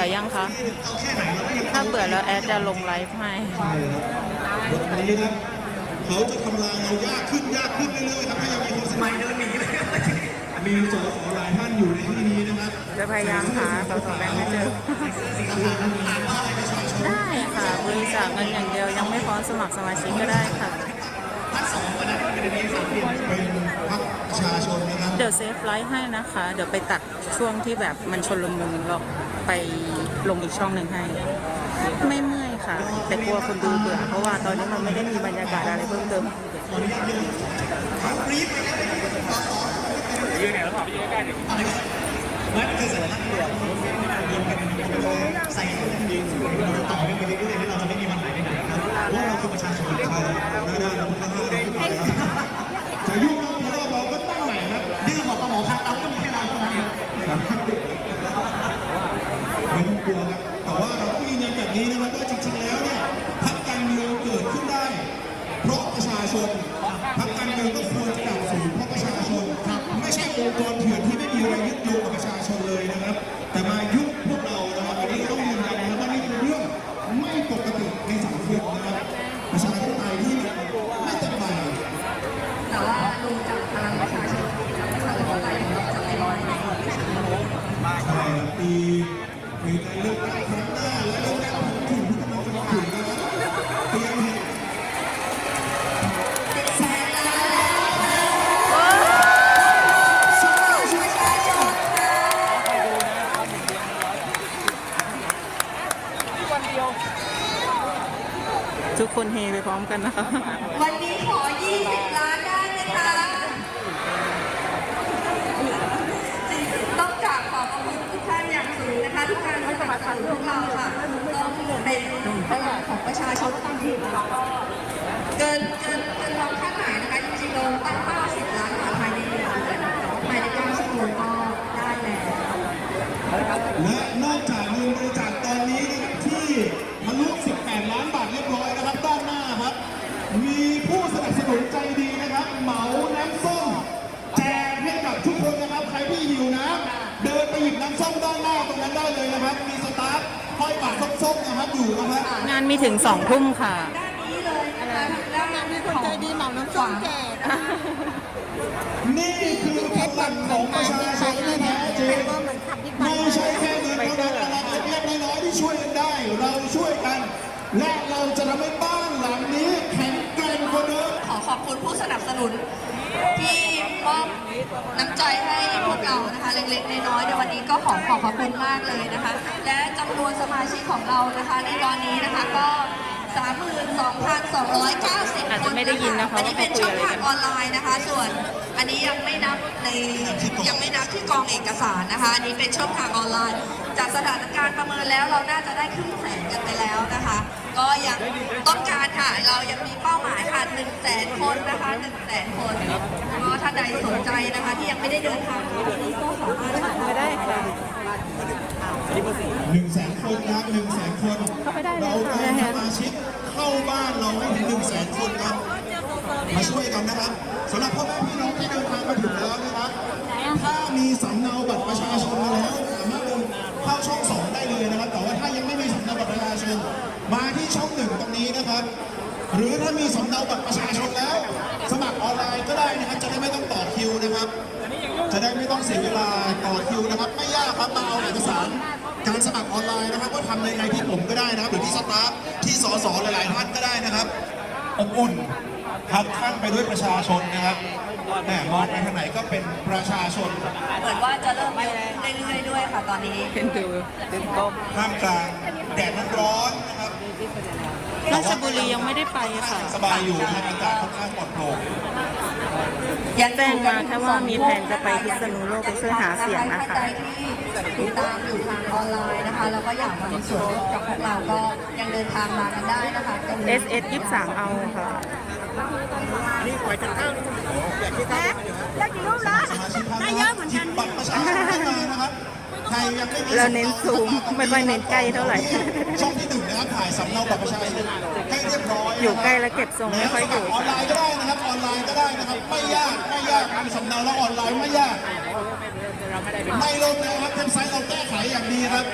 คนเบื่อยังคะ ถ้าเบื่อแล้วแอดจะลงไลฟ์ให้ใช่ครับวันนี้นะเขาจะทำลายเรายากขึ้นยากขึ้นเรื่อยๆครับถ้ายังมีคนสมัยเดินหนีเลยมีสสหลายท่านอยู่ในที่นี้นะครับจะพยายามหาสสแบงค์ให้เจอได้ค่ะบริจาคเงินอย่างเดียวยังไม่พร้อมสมัครสมาชิกก็ได้ค่ะเป็นพรรคประชาชนนะครับเดี๋ยวเซฟไลฟ์ให้นะคะ เดี๋ยวไปตัดช่วงที่แบบมันชนลมุนแล้ว ไปลงอีกช่องหนึ่งให้ ไม่เมื่อยค่ะ แต่กลัวคนดูเบื่อ เพราะว่าตอนนี้มันไม่ได้มีบรรยากาศอะไรเพิ่มเติมใส่จริงเราต่อไปเรื่อยๆเราจะไม่มีวันไหนไปไห ทุกคนเฮไปพร้อมกันนะคะ วันนี้ขอ 20 ล้านได้ไหมคะต้องกราบขอบคุณทุกท่านอย่างสูงนะคะทุกการสนับสนุนพวกเราค่ะต้องเป็นพลังของประชาชนตั้งถิ่นค่ะเกินเกินเกินความคาดหมายนะคะจริงๆเราตั้งเป้า หิวน้ำเดินไปหยิบน้ำส้มด้านหน้าตรงนั้นได้เลยนะครับ มีสตาฟห้อยปากส้มๆนะครับอยู่นะครับงานมีถึงสองทุ่มค่ะ ด้านนี้เลยนะคะด้านนี้มีคนใจดีเหมาน้ำส้มแจกนี่คือพลังของประชาชนที่แท้จริงไม่ใช่แค่เงินเท่านั้นนะครับเล็กๆน้อยๆที่ช่วยกันได้ เราช่วยกัน และเราจะทำให้บ้านหลังนี้แข็งแกร่งกว่าเดิมขอขอบคุณผู้สนับสนุน ที่มอบน้ำใจให้พวกเรานะคะเล็กๆน้อยๆในวันนี้ก็ขอขอบพระคุณมากเลยนะคะ และจำนวนสมาชิกของเรานะคะ ในตอนนี้นะคะก็32,290อาจจะไม่ได้ยินนะคะอันนี้เป็นว่าช่องเขาคุยอะไรทางกันออนไลน์นะคะ ส่วนอันนี้ยังไม่นับในยังไม่นับที่กองเอกสารนะคะ อันนี้เป็นช่องทางออนไลน์ จากสถานการณ์ประเมินแล้วเราน่าจะได้ครึ่งแสนกันไปแล้วนะคะ ก็ยังต้องการค่ะเรายังมีเป้าหมาย ค่ะ1 0 0 0 0แสนคนนะคะ1 0 0 0 0แสนคนก็ถ้าใดสนใจนะคะ ที่ยังไม่ได้เดินทางมาวันนี้ก็สามารถเข้าไม่ได้ค่ะหนึ่งแสนคนนะครับหนึ่งแสนคนเข้าไปได้เลยเราค่ะได้สมาชิกเข้าบ้านเราให้ถึงหนึ่งแสนคนครับมาช่วยกันนะครับสำหรับพ่อแม่พี่น้องที่เดินทางมาถึงแล้วนะครับถ้ามีสำเนาบัตรประชาชนมาแล้วสามารถเดินเข้าช่องสองได้เลยนะครับ แต่ว่าถ้ายังไม่มีสำเนาบัตรประชาชนมาที่ช่องหนึ่งตรงนี้นะครับ หรือถ้ามีสำเนาบัตรประชาชนแล้ว สมัครออนไลน์ก็ได้นะครับ จะได้ไม่ต้องต่อคิวนะครับ จะได้ไม่ต้องเสียเวลาต่อคิวนะครับ ไม่ยากครับมาเอาเอกสารการสมัครออนไลน์นะครับก็ทำในในที่ผมก็ได้นะครับ หรือที่สตาฟที่สสหลายๆท่านก็ได้นะครับอบอุ่นครับท่านไปด้วยประชาชนนะครับแหมมองไปทางไหนก็เป็นประชาชนเหมือนว่าจะเริ่มเยอะขึ้นเรื่อยๆด้วยค่ะตอนนี้เป็นดูดึงโต๊ะท่ามกลางแดดร้อนๆนะครับ ราชบุรียังไม่ได้ไปค่ะ สบายอยู่นะครับอากาศค่อนข้างปลอดโปร่งแจ้งมาแค่ว่ามีแผนจะไปพิษณุโลกไปช่วยหาเสียงนะคะใครที่ติดตามอยู่ทางออนไลน์นะคะ แล้วก็อยากมามีส่วนร่วมกับพวกเราก็ยังเดินทางมากันได้นะคะตรงนี้ S S ยี่สามเอาค่ะ ได้กี่รูปแล้วสมาชิกท่านนะครับหยิบบัตรประชาชนขึ้นมานะครับใครยังไม่มีเราเน้นซูมไม่ค่อยเน้นใกล้เท่าไหร่ช่องที่หนึ่งนะครับถ่ายสำเนาบัตรประชาชนให้เรียบร้อยอยู่ใกล้แล้วเก็บทรงไม่ค่อยอยู่ออนไลน์ก็ได้นะครับออนไลน์ก็ได้นะครับไม่ยาก ไม่ยากทำสำเนาแล้วออนไลน์ไม่ยากไม่ลงนะครับเว็บไซต์เราแก้ไขอย่างดีนะครับ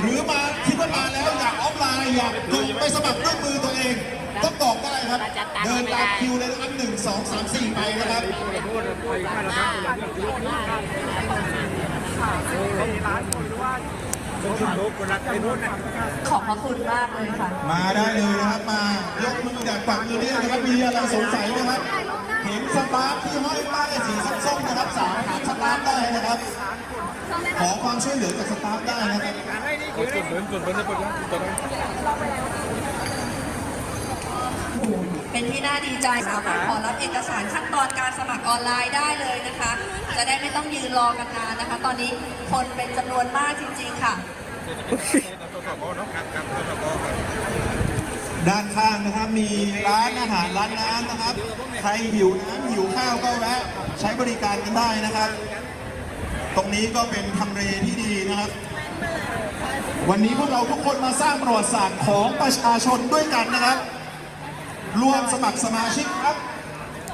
หรือมาคิดว่ามาแล้วอยากออฟไลน์อยากไปสมัครด้วยมือตัวเองก็บอกได้ครับ เดินตามคิวเลยนะครับหนึ่งสองสามสี่ไปนะครับขอบพระคุณมากเลยค่ะ มาได้เลยนะครับมายกมือจากฝั่งมือนี้นะครับมีอะไรสงสัยนะครับเห็น สตาฟที่ห้อยป้ายสีส้มๆนะครับสามารถสตาฟได้นะครับ ขอความช่วยเหลือจากสตาฟได้นะครับเป็นที่น่าดีใจสามารถขอรับเอกสารขั้นตอนการสมัครออนไลน์ได้เลยนะคะ จะได้ไม่ต้องยืนรอกันนานนะคะ ตอนนี้คนเป็นจำนวนมากจริง ๆ ค่ะ ด้านข้างนะครับมีร้านอาหารร้านน้ำนะครับ ใครหิวน้ำหิวข้าวก็แวะใช้บริการกันได้นะครับ ตรงนี้ก็เป็นทำเลที่ดีนะครับ วันนี้พวกเราทุกคนมาสร้างประวัติศาสตร์ของประชาชนด้วยกันนะครับ ร่วมสมัครสมาชิกครับ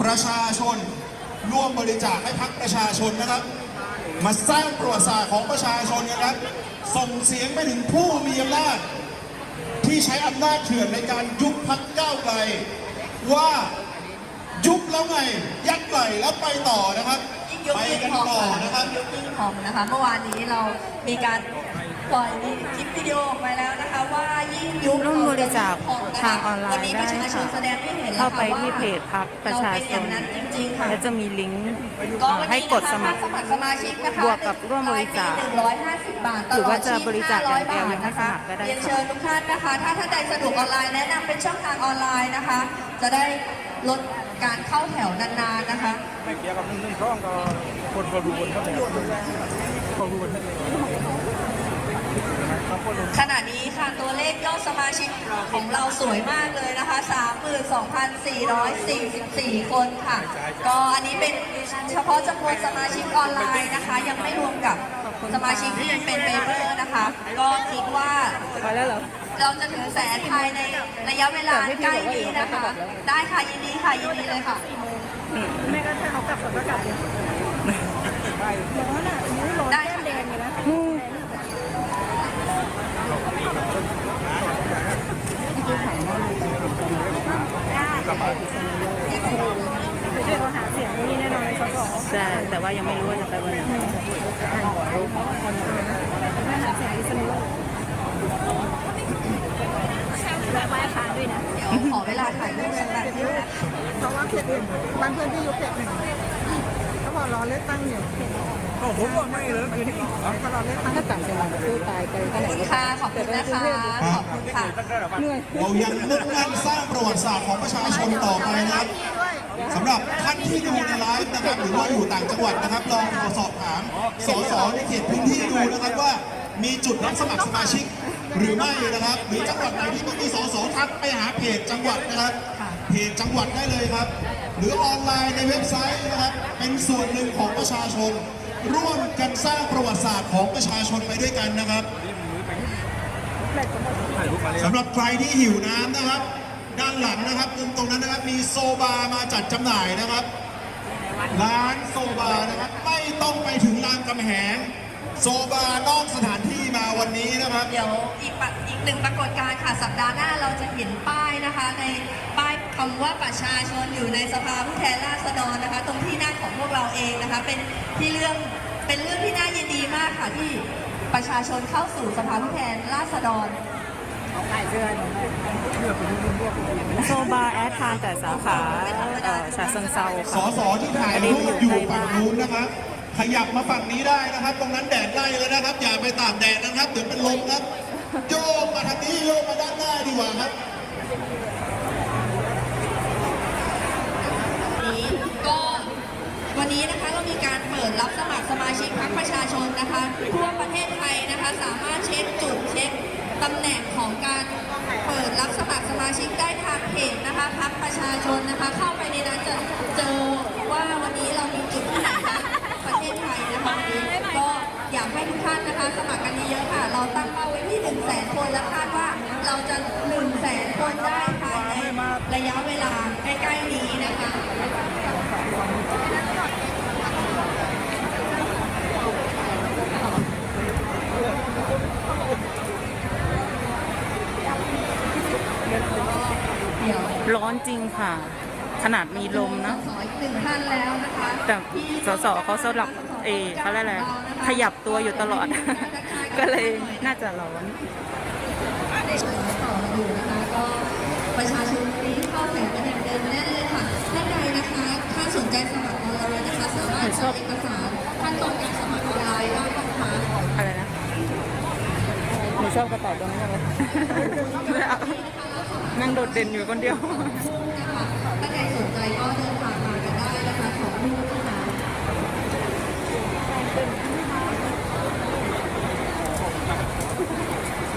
ประชาชน ร่วมบริจาคให้พักประชาชนนะครับ มาสร้างประวัติศาสตร์ของประชาชนกันครับ ส่งเสียงไปถึงผู้มีอำนาจ ที่ใช้อำนาจเถื่อนในการยุบพักก้าวไกล ว่ายุบแล้วไง ยัดไหลแล้วไปต่อนะครับ ยิ่งยุบไปยิ่งกันพองต่อค่ะนะครับ ยิ่งยุบยิ่งพองนะคะ เมื่อวานนี้เรามีการ ปล่อยคลิปวิดีโอออกไปแล้วนะคะว่ายิ่งยุบร่วมบริจาคพองนะคะทางออนไลน์วันนี้ประชาชนได้ค่ะแสดงให้เห็นแล้วเข้าค่ะไปว่าที่เพจพักประชาเเป็นชอย่านงนั้นจริงๆค่ะและจะมีลิงก์ก็เอ่อวันให้นี้กนะดคะสมัครสมัครสมาชิกนะคะบวกกับร่วมบริจาคหนึ่งร้อยห้าสิบบาทตหรือลอว่าดจะชีพบริจาคห้าร้อยอย่างเดียวบาทนะคะยังไม่สมัครก็ได้เรียนเชิญทุกท่านนะคะ ถ้าท่านใดสะดวกออนไลน์แนะนำเป็นช่องทางออนไลน์นะคะ จะได้ลดการเข้าแถวนานๆนะคะไม่เกี่ยวกับหนึ่งหนึ่งช่องก็คนก็ดูบนเขาเนี่ยเขาดูบนเขาเนี่ยครับคน ขณะนี้ค่ะตัวเลขยอดสมาชิกของเราสวยมากเลยนะคะ 32,444 คนค่ะ ก็อันนี้เป็นเฉพาะจำนวนสมาชิกออนไลน์นะคะ ยังไม่รวมกับสมาชิกที่ยังเป็นเมมเบอร์นะคะ ก็คิดว่าพอแล้วเหรอเราจะถึงแสนภายในระยะเวลาใกล้นี้นะคะ ได้ค่ะยินดีค่ะยินดีเลยค่ะได้ ใช่แต่ว่ายังไม่รู้ว่าจะไปวันไหนเดี๋ยวขอเวลาถ่ายรูปสักแบบนึงนะคะเพราะว่าเขตอื่นบางพื้นที่อยู่เขตหนึ่งเขาบอก รอเลือกตั้งอยู่ก็ผมว่าไม่เลยคือนี่เขารอเลือกตั้งถ้าต่างจังหวัดสู้ตายไปขอบคุณค่ะขอบคุณนะคะขอบคุณค่ะเรายังมุ่งมั่นสร้างประวัติศาสตร์ของประชาชนต่อไปนะครับสำหรับท่านที่ดูในไลฟ์นะครับหรือว่าอยู่ต่างจังหวัดนะครับลองสอบถามสสในเขตพื้นที่ดูนะครับว่ามีจุดรับสมัครสมาชิก หรือไม่นะครับหรือจังหวัดไหนที่ไม่มีสสทักไปหาเพจจังหวัดนะครับเพจจังหวัดได้เลยครับ หรือออนไลน์ในเว็บไซต์นะครับ เป็นส่วนหนึ่งของประชาชน ร่วมกันสร้างประวัติศาสตร์ของประชาชนไปด้วยกันนะครับสำหรับใครที่หิวน้ำนะครับ ด้านหลังนะครับมุมตรงนั้นนะครับมีโซบามาจัดจำหน่ายนะครับ ร้านโซบานะครับไม่ต้องไปถึงรามคำแหงโซบานอกสถานที่มาวันนี้นะครับ เดี๋ยวอีกอีกหนึ่งปรากฏการณ์ค่ะ สัปดาห์หน้าเราจะเห็นป้ายนะคะในป้าย คำว่าประชาชนอยู่ในสภาผู้แทนราษฎรนะคะ ตรงที่นั่งของพวกเราเองนะคะ เป็นที่เรื่องเป็นเรื่องที่น่ายินดีมากค่ะที่ประชาชนเข้าสู่สภาผู้แทนราษฎรโซบาแอดทานแต่สาขาเอ่อฉะเชิงเซาสค่ะสที่ถ่ายรูปอยู่ฝั่งนู้นนะครับ ขยับมาฝั่งนี้ได้นะครับ ตรงนั้นแดดไล่เลยนะครับ อย่าไปตากแดดนะครับเดี๋ยวเป็นลมครับ โยกมาทางนี้โยกมาด้านหน้าดีกว่าครับ นี้ก็วั นนี้นะคะเรามีการเปิดรับสมัครสมาชิกพรรคประชาชนนะคะทั่วประเทศไทยนะคะสามารถเช็คจุดเช็คตำแหน่งของการเปิดรับสมัครสมาชิกได้ทางเพจนะคะพรรคประชาชนนะคะ เข้าไปในนั้นจะเจอว่าวันนี้เรามีจุดที่ไหนคะประเทศไทยนะคะวันนี้ก็อยากให้ทุกท่านนะคะสมัครกันเยอะค่ะ เราตั้งเป้าไว้ที่1 0 0 0 0แสนคนและคาดว่าเราจะ1 0 0 0 0แสนคนได้ภายในระยะเวลาใกล้ๆนี้นะคะ ค ร้อนจริงค่ะ ขนาดมีลมนะสออีกหนึ่งท่านแล้วนะคะแต่สสเขาสลับเออเขาเรียกอะไรขยับตัวอยู่ตลอด ก็เลยน่าจะร้อนในช่วงต่ออยู่นะคะก็ประชา เด่นอยู่คนเดียว ถ้าใครสนใจก็เดินทางมากันได้นะคะของผู้นะคะ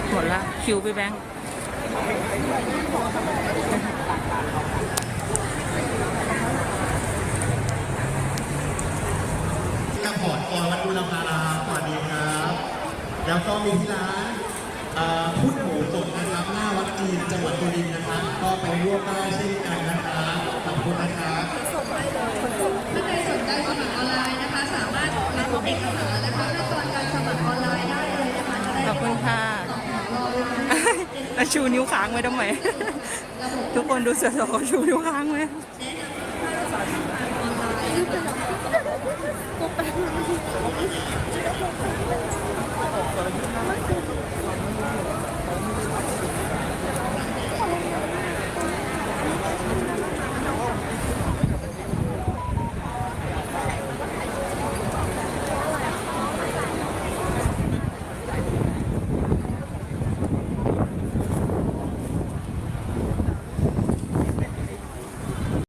หมดละคิวพี่แบงค์กระพอร์ตอวัดบุรพาราสวัสดีครับ แล้วก็มีที่ร้านอ่อพุทธหมูตกนะครับ หน้าวัดจีนจังหวัดสุรินทร์นะครับก็ไปร่วมได้เช่นกันนะครับขอบคุณนะครับถ้าใครสนใจสมัครออนไลน์นะคะ สามารถรับเอกสารนะคะขั้นตอนการสมัครออนไลน์ได้เลยนะคะจะได้ขอบคุณค่ะรอเวลาแล้วชูนิ้วค้างไว้ทำไมทุกคนดูเสือสเขาชูนิ้วค้างไว้ออนไลน์